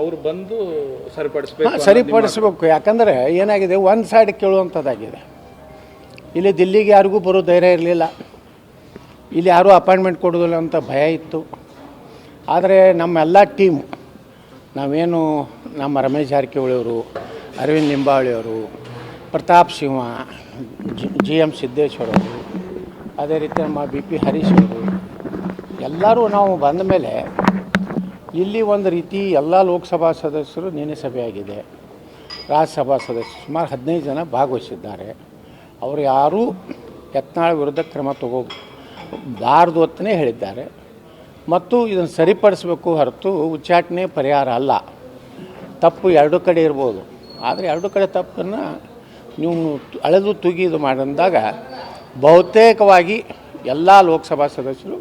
ಅವ್ರು ಬಂದು ಸರಿಪಡಿಸ್ಬೇಕು ಸರಿಪಡಿಸ್ಬೇಕು. ಯಾಕಂದರೆ ಏನಾಗಿದೆ ಒಂದು ಸೈಡ್ ಕೇಳುವಂಥದ್ದಾಗಿದೆ. ಇಲ್ಲಿ ದಿಲ್ಲಿಗೆ ಯಾರಿಗೂ ಬರೋ ಧೈರ್ಯ ಇರಲಿಲ್ಲ. ಇಲ್ಲಿ ಯಾರೂ ಅಪಾಯಿಂಟ್ಮೆಂಟ್ ಕೊಡೋದಿಲ್ಲ ಅಂತ ಭಯ ಇತ್ತು. ಆದರೆ ನಮ್ಮೆಲ್ಲ ಟೀಮ್ ನಾವೇನು ನಮ್ಮ ರಮೇಶ್ ಜಾರಕಿಹೊಳಿಯವರು ಅರವಿಂದ್ ಲಿಂಬಾವಳಿಯವರು ಪ್ರತಾಪ್ ಸಿಂಹ ಜಿ ಜಿ ಎಂ ಸಿದ್ದೇಶ್ವರ ಅವರು ಅದೇ ರೀತಿ ನಮ್ಮ ಬಿ ಪಿ ಹರೀಶ್ ಅವರು ಎಲ್ಲರೂ ನಾವು ಬಂದ ಮೇಲೆ ಇಲ್ಲಿ ಒಂದು ರೀತಿ ಎಲ್ಲ ಲೋಕಸಭಾ ಸದಸ್ಯರು ನಿನ್ನೆ ಸಭೆಯಾಗಿದೆ. ರಾಜ್ಯಸಭಾ ಸದಸ್ಯರು ಸುಮಾರು ಹದಿನೈದು ಜನ ಭಾಗವಹಿಸಿದ್ದಾರೆ. ಅವರು ಯಾರೂ ಯತ್ನಾಳ ವಿರುದ್ಧ ಕ್ರಮ ತಗೋಬಾರ್ದು ಅಂತಲೇ ಹೇಳಿದ್ದಾರೆ. ಮತ್ತು ಇದನ್ನು ಸರಿಪಡಿಸಬೇಕು ಹೊರತು ಉಚ್ಚಾಟನೆ ಪರಿಹಾರ ಅಲ್ಲ. ತಪ್ಪು ಎರಡು ಕಡೆ ಇರ್ಬೋದು. ಆದರೆ ಎರಡು ಕಡೆ ತಪ್ಪನ್ನು ನೀವು ಅಳೆದು ತುಗಿದು ಮಾಡಿದಾಗ ಬಹುತೇಕವಾಗಿ ಎಲ್ಲ ಲೋಕಸಭಾ ಸದಸ್ಯರು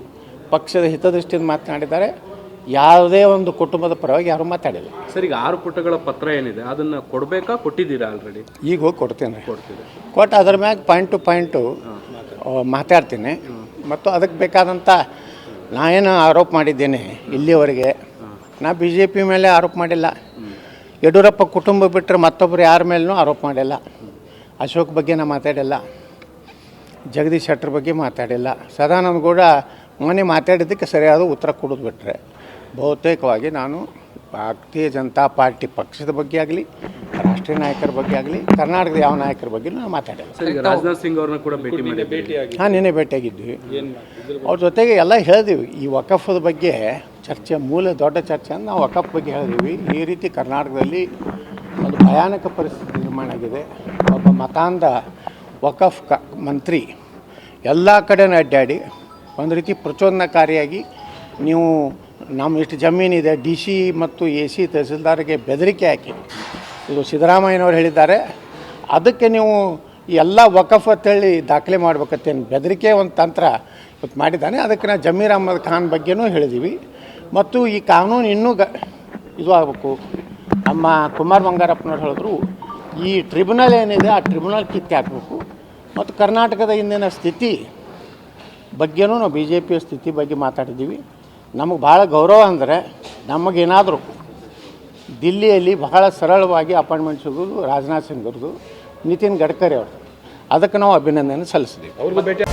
ಪಕ್ಷದ ಹಿತದೃಷ್ಟಿಯಿಂದ ಮಾತನಾಡಿದ್ದಾರೆ. ಯಾವುದೇ ಒಂದು ಕುಟುಂಬದ ಪರವಾಗಿ ಯಾರು ಮಾತಾಡಿಲ್ಲ. ಸರ್ ಈಗ ಆರು ಪುಟಗಳ ಪತ್ರ ಏನಿದೆ ಅದನ್ನ ಕೊಡಬೇಕಾ ಕೊಟ್ಟಿದ್ದೀರಾ ಆಲ್ರೆಡಿ ಈಗ ಹೋಗಿ ಕೊಡ್ತೇನೆ. ಕೊಡ್ತೀರಿ? ಕೊಟ್ಟು ಅದ್ರ ಮ್ಯಾಗ ಪಾಯಿಂಟ್ ಟು ಪಾಯಿಂಟು ಮಾತಾಡ್ತೀನಿ. ಮತ್ತು ಅದಕ್ಕೆ ಬೇಕಾದಂಥ ನಾ ಏನು ಆರೋಪ ಮಾಡಿದ್ದೇನೆ ಇಲ್ಲಿವರೆಗೆ. ನಾ ಬಿ ಜೆ ಪಿ ಮೇಲೆ ಆರೋಪ ಮಾಡಿಲ್ಲ. ಯಡಿಯೂರಪ್ಪ ಕುಟುಂಬ ಬಿಟ್ಟರೆ ಮತ್ತೊಬ್ಬರು ಯಾರ ಮೇಲೂ ಆರೋಪ ಮಾಡಿಲ್ಲ. ಅಶೋಕ್ ಬಗ್ಗೆ ನಾ ಮಾತಾಡಿಲ್ಲ. ಜಗದೀಶ್ ಶೆಟ್ಟರ್ ಬಗ್ಗೆ ಮಾತಾಡಿಲ್ಲ. ಸದಾನಂದ ಗೌಡ ಮೊನ್ನೆ ಮಾತಾಡಿದ್ದಕ್ಕೆ ಸರಿಯಾದ ಉತ್ತರ ಕೊಡೋದು ಬಿಟ್ಟರೆ ಬಹುತೇಕವಾಗಿ ನಾನು ಭಾರತೀಯ ಜನತಾ ಪಾರ್ಟಿ ಪಕ್ಷದ ಬಗ್ಗೆ ಆಗಲಿ ರಾಷ್ಟ್ರೀಯ ನಾಯಕರ ಬಗ್ಗೆ ಆಗಲಿ ಕರ್ನಾಟಕದ ಯಾವ ನಾಯಕರ ಬಗ್ಗೆ ನಾನು ಮಾತಾಡಿಲ್ಲ. ರಾಜನಾಥ್ ಸಿಂಗ್ ಅವ್ರನ್ನ ಕೂಡ ಭೇಟಿ ಮಾಡಿ ನಾನು ಹಾಂ ನಿನ್ನೆ ಭೇಟಿಯಾಗಿದ್ವಿ. ಅವ್ರ ಜೊತೆಗೆ ಎಲ್ಲ ಹೇಳಿದೀವಿ. ಈ ವಕಫದ ಬಗ್ಗೆ ಚರ್ಚೆ ಮೂಲ ದೊಡ್ಡ ಚರ್ಚೆ ಅಂತ ನಾವು ವಕಫ್ ಬಗ್ಗೆ ಹೇಳಿದೀವಿ. ಈ ರೀತಿ ಕರ್ನಾಟಕದಲ್ಲಿ ಒಂದು ಭಯಾನಕ ಪರಿಸ್ಥಿತಿ ನಿರ್ಮಾಣ ಆಗಿದೆ. ಒಬ್ಬ ಮತಾಂಧ ವಕಫ್ ಕ ಮಂತ್ರಿ ಎಲ್ಲ ಕಡೆನೂ ಅಡ್ಡಾಡಿ ಒಂದು ರೀತಿ ಪ್ರಚೋದನಕಾರಿಯಾಗಿ ನೀವು ನಮ್ಮ ಇಷ್ಟು ಜಮೀನಿದೆ, ಡಿ ಸಿ ಮತ್ತು ಎ ಸಿ ತಹಸೀಲ್ದಾರ್ಗೆ ಬೆದರಿಕೆ ಹಾಕಿ. ಇದು ಸಿದ್ದರಾಮಯ್ಯನವರು ಹೇಳಿದ್ದಾರೆ. ಅದಕ್ಕೆ ನೀವು ಎಲ್ಲ ವಕಫ್ ಅಂತೇಳಿ ದಾಖಲೆ ಮಾಡ್ಬೇಕತ್ತೇನು ಬೆದರಿಕೆ ಒಂದು ತಂತ್ರ ಇವತ್ತು ಮಾಡಿದ್ದಾನೆ. ಅದಕ್ಕೆ ನಾವು ಜಮೀರ್ ಅಹಮದ್ ಖಾನ್ ಬಗ್ಗೆನೂ ಹೇಳಿದ್ದೀವಿ ಮತ್ತು ಈ ಕಾನೂನು ಇನ್ನೂ ಗ ಇದು ಆಗಬೇಕು. ನಮ್ಮ ಕುಮಾರ್ ಬಂಗಾರಪ್ಪನವ್ರು ಹೇಳಿದ್ರು, ಈ ಟ್ರಿಬ್ಯುನಲ್ ಏನಿದೆ ಆ ಟ್ರಿಬ್ಯುನಲ್ ಕಿತ್ತಿ ಹಾಕಬೇಕು. ಮತ್ತು ಕರ್ನಾಟಕದ ಇಂದಿನ ಸ್ಥಿತಿ ಬಗ್ಗೆನೂ ನಾವು ಬಿ ಜೆ ಪಿಯ ಸ್ಥಿತಿ ಬಗ್ಗೆ ಮಾತಾಡಿದ್ದೀವಿ. ನಮಗೆ ಭಾಳ ಗೌರವ ಅಂದರೆ ನಮಗೇನಾದರೂ ದಿಲ್ಲಿಯಲ್ಲಿ ಬಹಳ ಸರಳವಾಗಿ ಅಪಾಯಿಂಟ್ಮೆಂಟ್ ಸಿಗೋದು ರಾಜನಾಥ್ ಸಿಂಗ್ ಅವ್ರದ್ದು ನಿತಿನ್ ಗಡ್ಕರಿ ಅವ್ರದ್ದು ಅದಕ್ಕೆ ನಾವು ಅಭಿನಂದನೆ ಸಲ್ಲಿಸಿದ್ದೀವಿ ಅವ್ರಿಗೂ ಭೇಟಿ